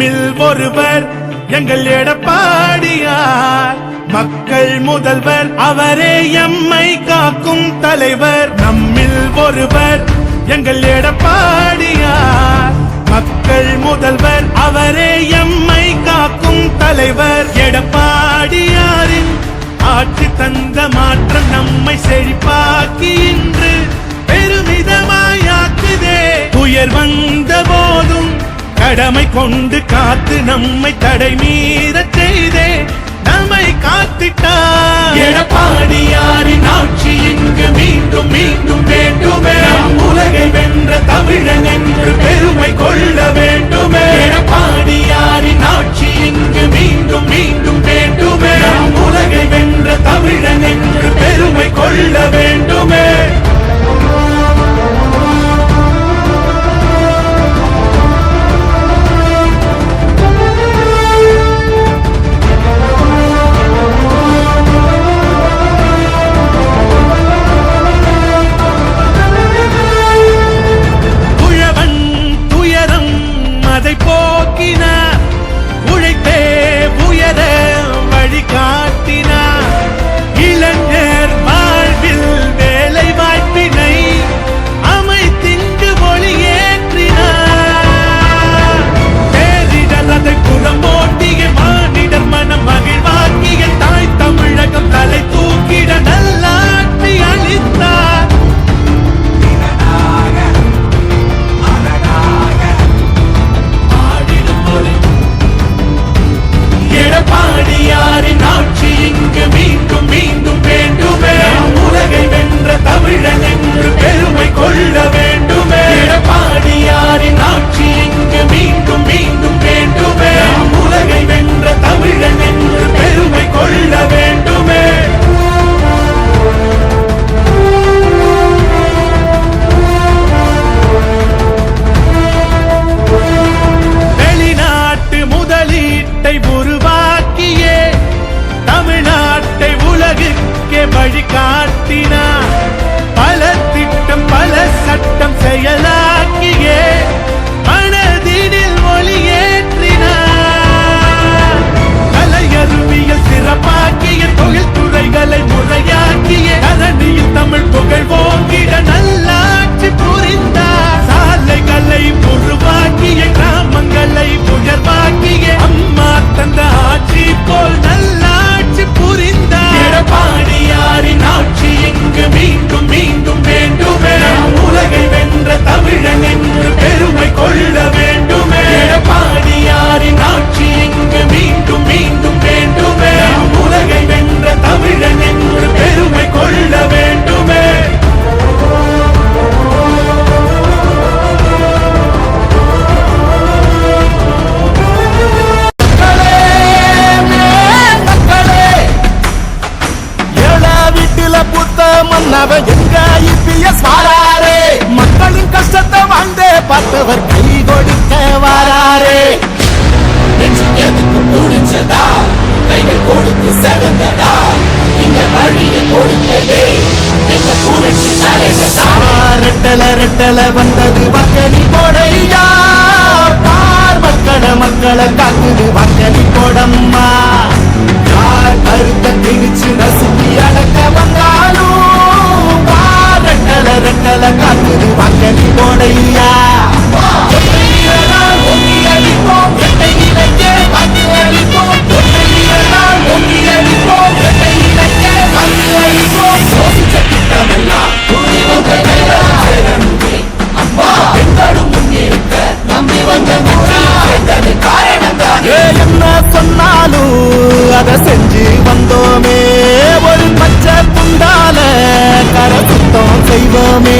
நம்மில் ஒருவர் எங்கள் எடப்பாடியார். மக்கள் முதல்வர் அவரே எம்மை காக்கும் தலைவர். நம்மில் ஒருவர் எங்கள் எடப்பாடியார். மக்கள் முதல்வர் அவரே எம்மை காக்கும் தலைவர். எடப்பாடியாரின் ஆட்சி தந்த மாற்றம் நம்மை செழிப்பாக்கி இன்று பெருமிதமாயாக்குதே உயர் வந்த போதும் கடமை கொண்டு காத்து நம்மை தடை மீற செய்தே. நம்மை காத்திட்டார். எடப்பாடியாரின் ஆட்சி இங்கு மீண்டும் மீண்டும் வேண்டுமே. உலகை வென்ற தமிழன் என்று காட்டினார். பல திட்டம் பல சட்டம் செயலாக்கியே பார்த்தவர் கை கொடுக்க வாராரே துடிச்சதா கைகள் கொடுத்து செவந்ததா இந்த வழியை கொடுத்ததே. ரெட்டல ரெட்டல வந்தது வக்கலி போடையா. பார் மக்கள மக்களை காக்குது வக்கலி போடம்மா. கதை செஞ்சு வந்தோமே. ஒரு பச்சை புண்டால கரை சுத்தம் செய்வோமே.